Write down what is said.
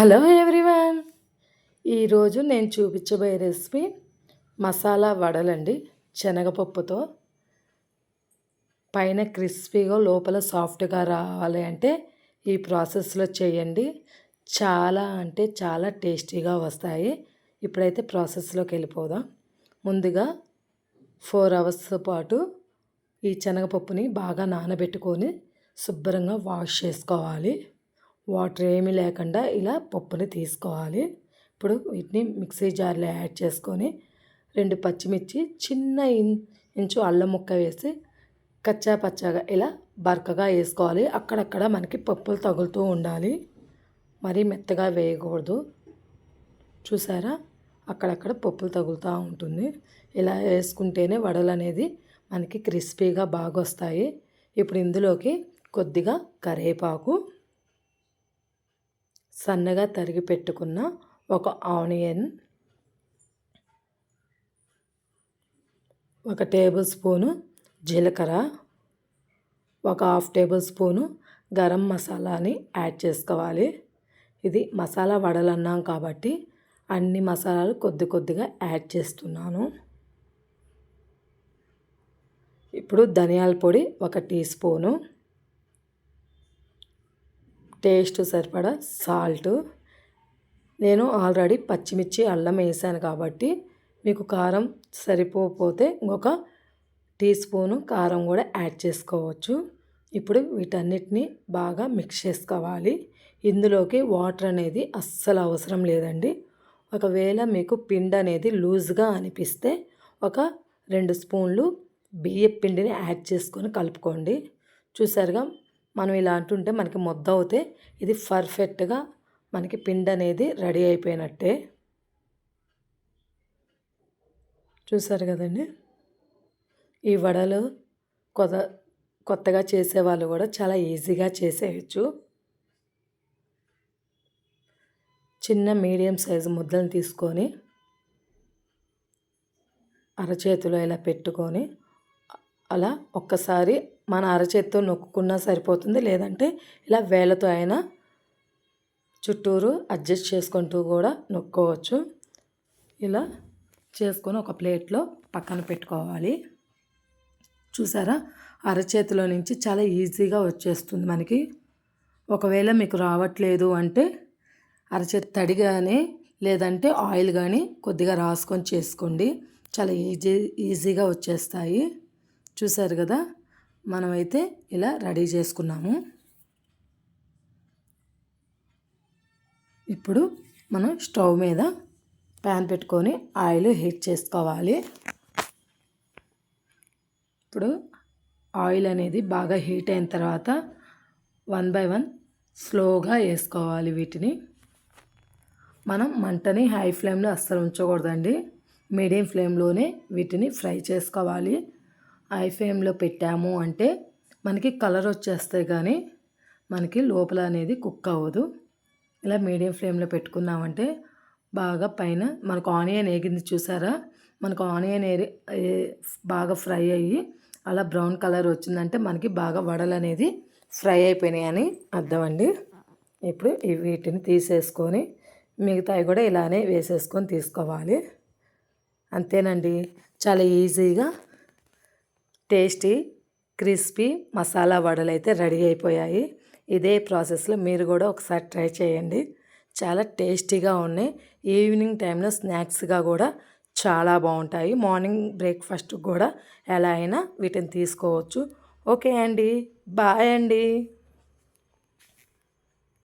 Hello everyone. ఈరోజు నేను చూపించబోయే రెసిపీ మసాలా వడలండి. శనగపప్పుతో. పైన క్రిస్పీగా లోపల సాఫ్ట్గా రావాలి అంటే ఈ ప్రాసెస్లో చేయండి. చాలా అంటే చాలా టేస్టీగా వస్తాయి. ఇప్పుడైతే ప్రాసెస్లోకి వెళ్ళిపోదాం. ముందుగా ఫోర్ అవర్స్ పాటు ఈ శనగపప్పుని బాగా నానబెట్టుకొని శుభ్రంగా వాష్ చేసుకోవాలి. వాటర్ ఏమీ లేకుండా ఇలా పప్పుని తీసుకోవాలి. ఇప్పుడు వీటిని మిక్సీ జార్లో యాడ్ చేసుకొని రెండు పచ్చిమిర్చి చిన్న ఇంచు అల్లం ముక్క వేసి కచ్చా పచ్చగా ఇలా బరకగా వేసుకోవాలి. అక్కడక్కడ మనకి పప్పులు తగులుతూ ఉండాలి. మరీ మెత్తగా వేయకూడదు. చూసారా? అక్కడక్కడ పప్పులు తగులుతూ ఉంటుంది. ఇలా వేసుకుంటేనే వడలు అనేది మనకి క్రిస్పీగా బాగా వస్తాయి ఇప్పుడు ఇందులోకి కొద్దిగా కరివేపాకు సన్నగా తరిగి పెట్టుకున్న ఒక ఆనియన్ ఒక టేబుల్ స్పూను జీలకర్ర ఒక హాఫ్ టేబుల్ స్పూను గరం మసాలాని యాడ్ చేసుకోవాలి. ఇది మసాలా వడలు అన్నాం కాబట్టి అన్ని మసాలాలు కొద్ది కొద్దిగా యాడ్ చేస్తున్నాను. ఇప్పుడు ధనియాల పొడి ఒక టీ స్పూను టేస్ట్ సరిపడా సాల్ట్. నేను ఆల్రెడీ పచ్చిమిర్చి అల్లం వేసాను కాబట్టి మీకు కారం సరిపోతే ఇంకొక టీ స్పూను కారం కూడా యాడ్ చేసుకోవచ్చు. ఇప్పుడు వీటన్నిటిని బాగా మిక్స్ చేసుకోవాలి. ఇందులోకి వాటర్ అనేది అస్సలు అవసరం లేదండి. ఒకవేళ మీకు పిండి అనేది లూజ్గా అనిపిస్తే ఒక రెండు స్పూన్లు బియ్య పిండిని యాడ్ చేసుకొని కలుపుకోండి. చూసారుగా మనం ఇలా అంటుంటే మనకి ముద్ద అవుతే ఇది పర్ఫెక్ట్గా మనకి పిండి అనేది రెడీ అయిపోయినట్టే. చూసారు కదండి? ఈ వడలు కొత్త కొత్తగా చేసేవాళ్ళు కూడా చాలా ఈజీగా చేసేయచ్చు. చిన్న మీడియం సైజు ముద్దలను తీసుకొని అరచేతిలో ఇలా పెట్టుకొని అలా ఒక్కసారి మన అరచేత్తో నొక్కుకున్నా సరిపోతుంది. లేదంటే ఇలా వేలతో అయినా చుట్టూరు అడ్జస్ట్ చేసుకుంటూ కూడా నొక్కోవచ్చు. ఇలా చేసుకొని ఒక ప్లేట్లో పక్కన పెట్టుకోవాలి. చూసారా? అరచేతిలో నుంచి చాలా ఈజీగా వచ్చేస్తుంది మనకి. ఒకవేళ మీకు రావట్లేదు అంటే అరచేతి తడి కానీ లేదంటే ఆయిల్ కానీ కొద్దిగా రాసుకొని చేసుకోండి. చాలా ఈజీ ఈజీగా వచ్చేస్తాయి. చూసారు కదా? మనమైతే ఇలా రెడీ చేసుకున్నాము. ఇప్పుడు మనం స్టవ్ మీద ప్యాన్ పెట్టుకొని ఆయిల్ హీట్ చేసుకోవాలి. ఇప్పుడు ఆయిల్ అనేది బాగా హీట్ అయిన తర్వాత వన్ బై వన్ స్లోగా వేసుకోవాలి వీటిని. మనం మంటని హై ఫ్లేమ్లో అస్సలు ఉంచకూడదండి. మీడియం ఫ్లేమ్లోనే వీటిని ఫ్రై చేసుకోవాలి. హై ఫ్లేమ్లో పెట్టాము అంటే మనకి కలర్ వచ్చేస్తాయి కానీ మనకి లోపల అనేది కుక్ అవ్వదు. ఇలా మీడియం ఫ్లేమ్లో పెట్టుకున్నామంటే బాగా పైన మనకు ఆనియన్ వేగింది చూసారా? మనకు ఆనియన్ ఏరి బాగా ఫ్రై అయ్యి అలా బ్రౌన్ కలర్ వచ్చిందంటే మనకి బాగా వడలు అనేది ఫ్రై అయిపోయినాయి అని అర్థం అండి. ఇప్పుడు వీటిని తీసేసుకొని మిగతావి కూడా ఇలానే వేసేసుకొని తీసుకోవాలి. అంతేనండి. చాలా ఈజీగా టేస్టీ క్రిస్పీ మసాలా వడలు అయితే రెడీ అయిపోయాయి. ఇదే ప్రాసెస్లో మీరు కూడా ఒకసారి ట్రై చేయండి. చాలా టేస్టీగా ఉన్నాయి. ఈవినింగ్ టైంలో స్నాక్స్గా కూడా చాలా బాగుంటాయి. మార్నింగ్ బ్రేక్ఫాస్ట్ కూడా ఎలా అయినా వీటిని తీసుకోవచ్చు. ఓకే అండి. బాయ్ అండి.